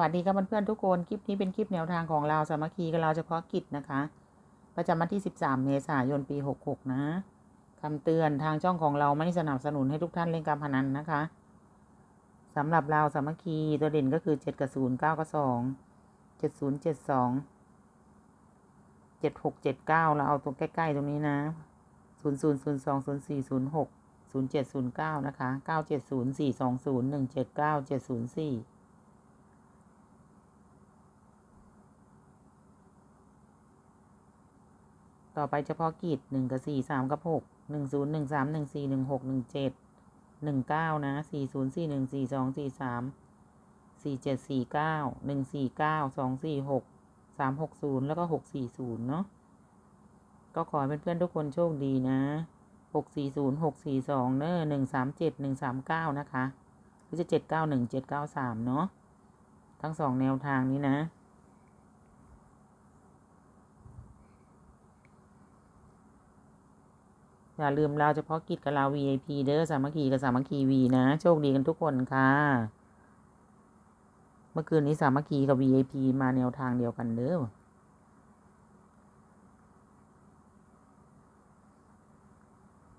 วัสดีครับเพื่อนๆทุกคน คลิปนี้เป็นคลิปแนวทางของเราสามัคคีกับเราเฉพาะกิจนะคะ ประจำวันที่ 13 เมษายนปี 66 นะคำเตือนทางช่องของเราไม่สนับสนุนให้ทุกท่านเล่นการพนันนะคะสำหรับเราสามัคคีตัวเด่นก็คือ 7 กับ 0 9 กับ 2 7 0 7 2 7 6 7 9 เราเอาตัวใกล้ ๆ ตรงนี้นะ 0 0 0 2 0 4 0 6 0 7 0 9 นะคะ 9 7 0 4 2 0 1 7 9 7 0 4 ต่อไปเฉพาะกิจหนึ่งกับสี่สามกับหกหนึ่งศูนย์หนึ่งสามหนึ่งสี่หนึ่งหกหนึ่งเจ็ดหนึ่งเก้านะสี่ศูนย์สี่หนึ่งสี่สองสี่สามสี่เจ็ดสี่เก้าหนึ่งสี่เก้าสองสี่หกสามหกศูนย์แล้วก็หกสี่ศูนย์เนาะก็ขอให้เพื่อนๆทุกคนโชคดีนะหกสี่ศูนย์หกสี่สองเนอะหนึ่งสามเจ็ดหนึ่งสามเก้านะคะหรือจะเจ็ดเก้าหนึ่งเจ็ดเก้าสามเนาะทั้งสองแนวทางนี้นะ อย่าลืมเราเฉพาะกิจกับเรา VIP เด้อสามัคคีกับสามัคคีวีนะ โชคดีกันทุกคนค่ะ เมื่อคืนนี้สามัคคีกับ VIP มาแนวทางเดียวกันเด้อ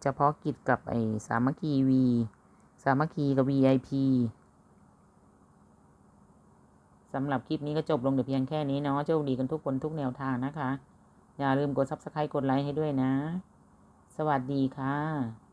เฉพาะกิจกับไอ้สามัคคีวีสามัคคีกับ VIP สำหรับคลิปนี้ก็จบลงแต่เพียงแค่นี้เนาะโชคดีกันทุกคนทุกแนวทางนะคะ อย่าลืมกด Subscribe กดไลค์ให้ด้วยนะ สวัสดีค่ะ